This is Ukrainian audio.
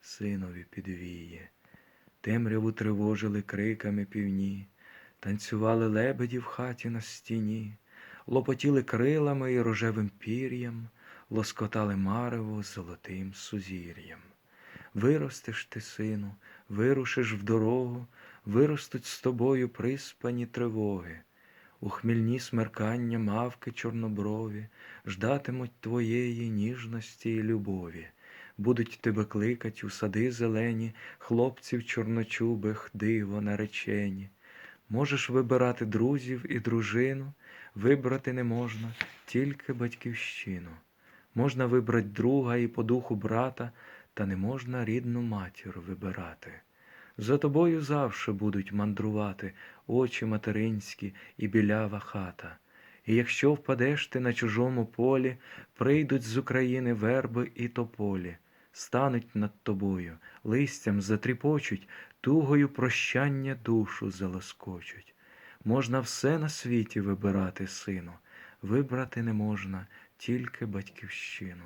синові підвіє. Темряву тривожили криками півні, Танцювали лебеді в хаті на стіні, Лопотіли крилами і рожевим пір'ям, Лоскотали марево золотим сузір'ям. Виростеш ти, сину, вирушиш в дорогу, Виростуть з тобою приспані тривоги. У хмільні смеркання мавки чорноброві Ждатимуть твоєї ніжності і любові. Будуть тебе кликать у сади зелені, Хлопців чорночубих, диво наречені. Можеш вибирати друзів і дружину, Вибрати не можна тільки батьківщину. Можна вибрати друга і по духу брата, Та не можна рідну матір вибирати. За тобою завше будуть мандрувати очі материнські і білява хата. І якщо впадеш ти на чужому полі, прийдуть з України верби і тополі, стануть над тобою, листям затріпочуть, тугою прощання душу залоскочуть. Можна все на світі вибирати, сину, вибрати не можна тільки батьківщину.